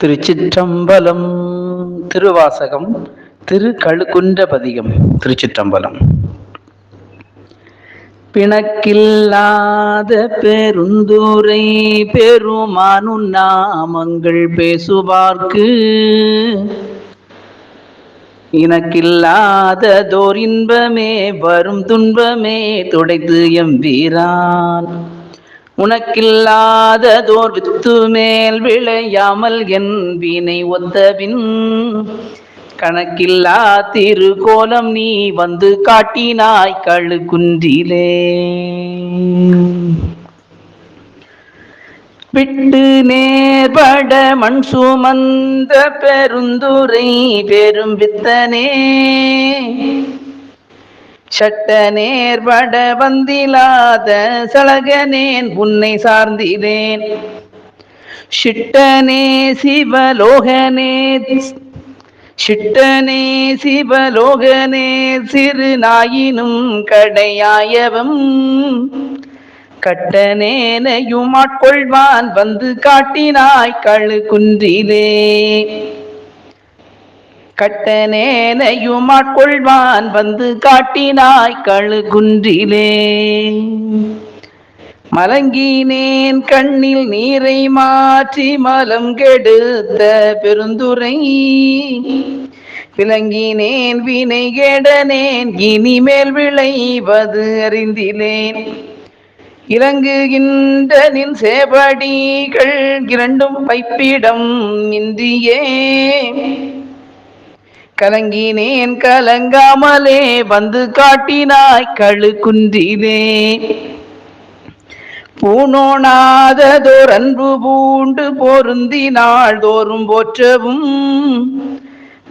திருச்சிற்றம்பலம் திருவாசகம் திரு கழுக்குன்றபதிகம் திருச்சிற்றம்பலம். பிணக்கில்லாத பெருந்துரை பெருமானு நாமங்கள் பேசுவார்க்கு. இனக்கில்லாததோர் இன்பமே வரும் துன்பமே துடைத்து எம் வீரான். உனக்கில்லாததோர் வித்து மேல் விளையாமல் என் வீணை ஒத்தபின். கணக்கில்லா திருக்கோலம் நீ வந்து காட்டினாய் கழு குன்றிலே விட்டு நேர்பட மண் சுமந்த பெருந்துரை பெரும் வித்தனே. சட்ட நேர்பட வந்திலாத சலகனேன் உன்னை சார்ந்திலேன் சிட்டனே சிவலோகனே சிட்டனே சிவலோகனே சிறு நாயினும் கடையாயவம். கட்டனேனையும் ஆட்கொள்வான் வந்து காட்டினாய் கழு குன்றிலே கட்டனேனையுமாட்கொள்வான் வந்து காட்டினாய் கழுகுன்றிலே. மலங்கினேன் கண்ணில் நீரை மாற்றி மலம் கெடுத்த பெருந்துரை. விளங்கினேன் வினை கெடனேன் இனிமேல் விளைவது அறிந்திலேன். இறங்குகின்ற நின் சேபடிகள் இரண்டும் பைப்பிடம் இன்றியே கலங்கினேன் கலங்காமலே வந்து காட்டினாய் கழு குன்றிலே பூனோனாததோர் அன்பு பூண்டு பொருந்தினாள் தோறும் போற்றவும்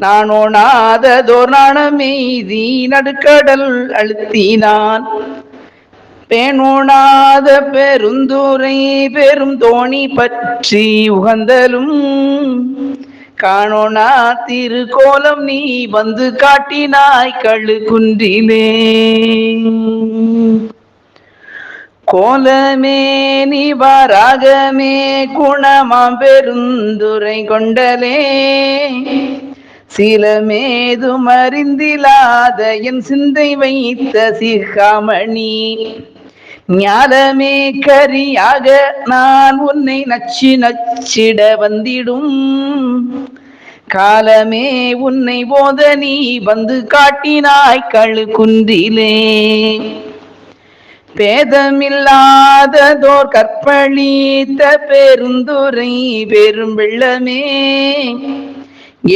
நானோனாததோர் நாணமெய்தி நடுக்கடல் அழுத்தினான். பேணோனாத பெருந்துரை பெரும் தோணி பற்றி உகந்தலும் காணோனா திருக்கோலம் நீ வந்து காட்டினாய் கழு குன்றிலே கோலமே நிவாராகமே குணமாம் பெருந்துரை கொண்டலே. சிலமேதும் அறிந்திலாத என் சிந்தை வைத்த சிகாமணி. ஞானமே கரியாக நான் உன்னை நச்சு நச்சிட வந்திடும். காலமே உன்னை போத நீ வந்து காட்டினாய் கழு குன்றிலே பேதமில்லாததோர் கற்பழித்த பெருந்துரை பெரும் வெள்ளமே.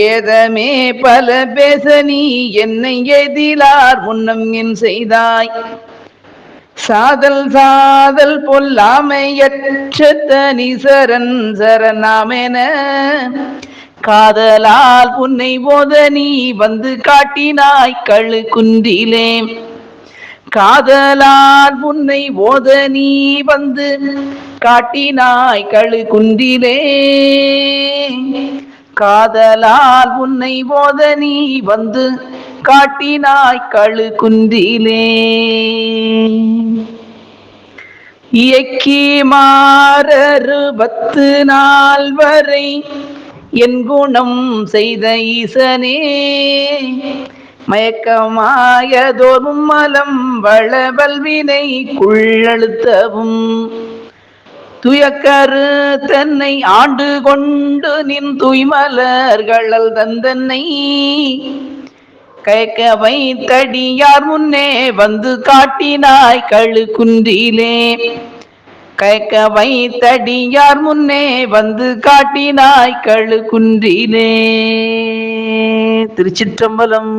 ஏதமே பல பேச நீ என்னை எதிலார் முன்னம் என் செய்தாய். சாதல் சாதல் பொல்லாமையற்ற தனி சரண் சரணாமென. காதலால் உன்னை போத நீ வந்து காட்டினாய் கழு குன்றிலே காதலால் உன்னை போத நீ வந்து காட்டினாய் கழு குன்றிலே காதலால் உன்னை போத நீ வந்து காட்டினாய் கழு குன்றிலே இயக்கி மாறறுபத்து நாள் வரை என் குணம் செய்த ஈசனே. மயக்கமாயதோறும் மலம் வளவல்வினை குள்ளழுத்தவும். துயக்கரு தன்னை ஆண்டு கொண்டு நின் துய்மலர்களல் தந்தன்னை. கயக்க வைத்தடியார் முன்னே வந்து காட்டினாய் கழு குன்றிலே கயக்க வைத்தடியார் முன்னே வந்து காட்டினாய் கழு குன்றிலே திருச்சிற்றம்பலம்.